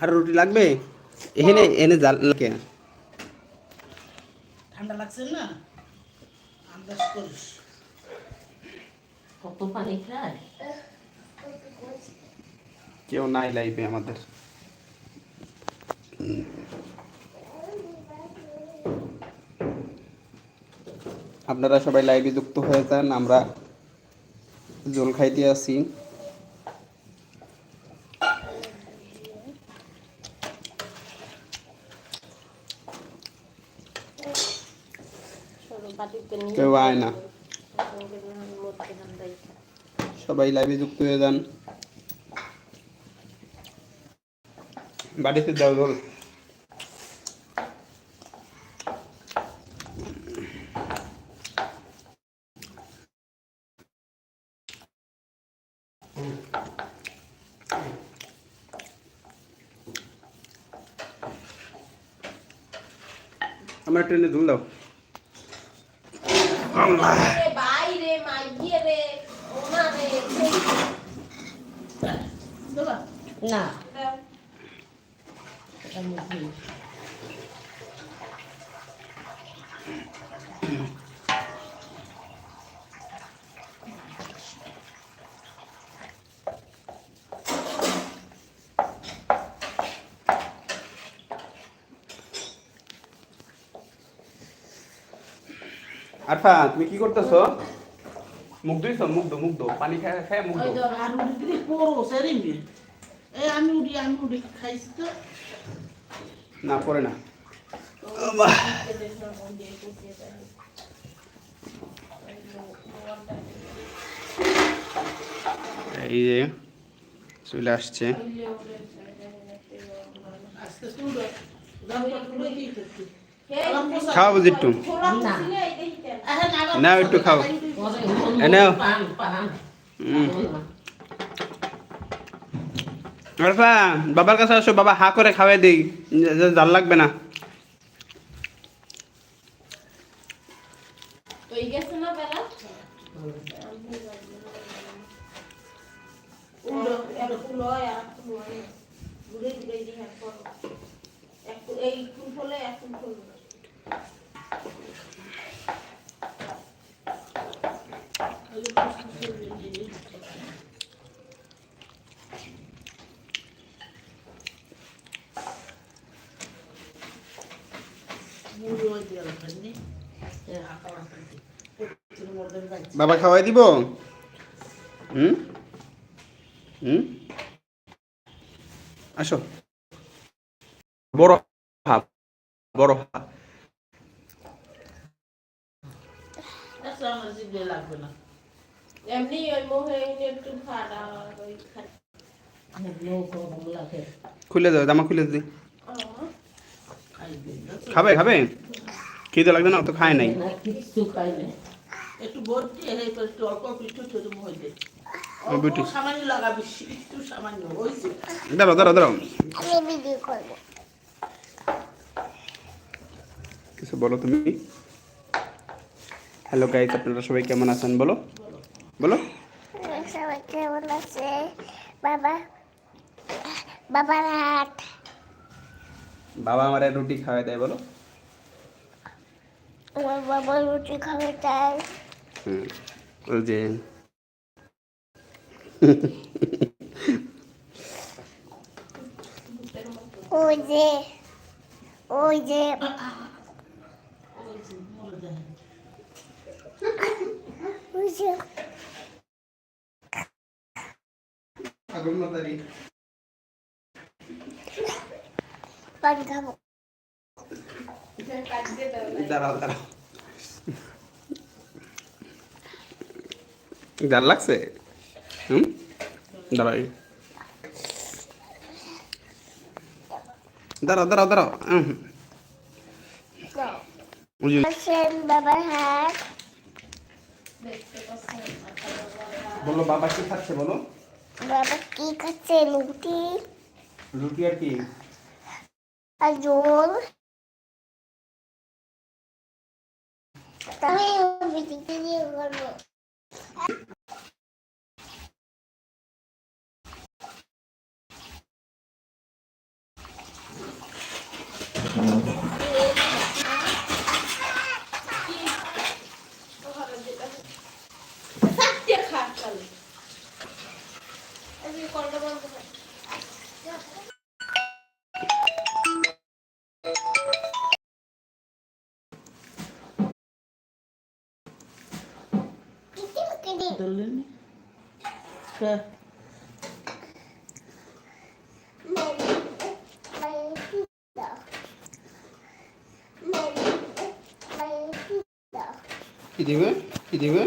আর রুটি লাগবে? এখানে এনে জাল লাগে ঠান্ডা লাগছে না? আন্দাজ করিস। কত পানি খায়? কেউ নাই লাইবে আমাদের। আপনারা সবাই লাইভে যুক্ত হয়ে যান আমরা জল খাইতে আছি কেউ আয় না। সবাই লাইভে যুক্ত হয়ে যান। বাড়িতে দাও জল আমার ট্রেনে দুল দাও। বাইরে মাইয়ে রে না আরফা তুমি কি করতেছো মুখ ধুইছো মুখ দো মুখ দো পানি খায় খায় মুখ দো আমি উঠি দিদি পড়ো সেরিমি এই আমি উঠি আমি উঠি খাইছি তো না পরে না এই যে চলে আসছে আস্তে আস্তে খাও বুঝি একটু। নাও একটু খাও এ নাও। পান পান হুম। আরফা বাবার কাছে আসো বাবা হা করে খাওয়াই দেই। জাল লাগবে না। না ফুল এক না। এই ফুল বাবা খাওয়াই দিব? হুম? হুম? আসো। বড় হাফ বড় হাফ আচ্ছা আমার লাগবে না এমনি ওই মোহে একটু ফাটা ওই খা- নৌকো লাগে খুলে দাও জামা খুলে দিই খাবে খাবে? খিদে লাগবে না অত খায় নাই। দাঁড়াও দাঁড়াও দাঁড়াও। কিছু বলো তুমি? হ্যালো গাইজ আপনারা সবাই কেমন আছেন? বলো। বলো। সবাই কেমন আছে? বাবা বাবার হাট বাবা আমার রুটি খাওয়াই দেয় বলো। আমার বাবা রুটি খাবে চাই হুম ওই যে। ওই যে ওই যে। ওই যে। পান খাব। দাঁড়াও দাঁড়াও। ডাল লাগছে? হুম? দাঁড়াও এই। দাঁড়াও দাঁড়াও দাঁড়াও। বলো বাবা কি খাচ্ছে বলো? বাবা কি খাচ্ছে রুটি? রুটি আর কি? আর জল আমি বিটিকে দিয়ে করব খাট আমি কন্ড বন্ধ কর কিটি কিটি ধরলেন কা কি দিবে কি দিবে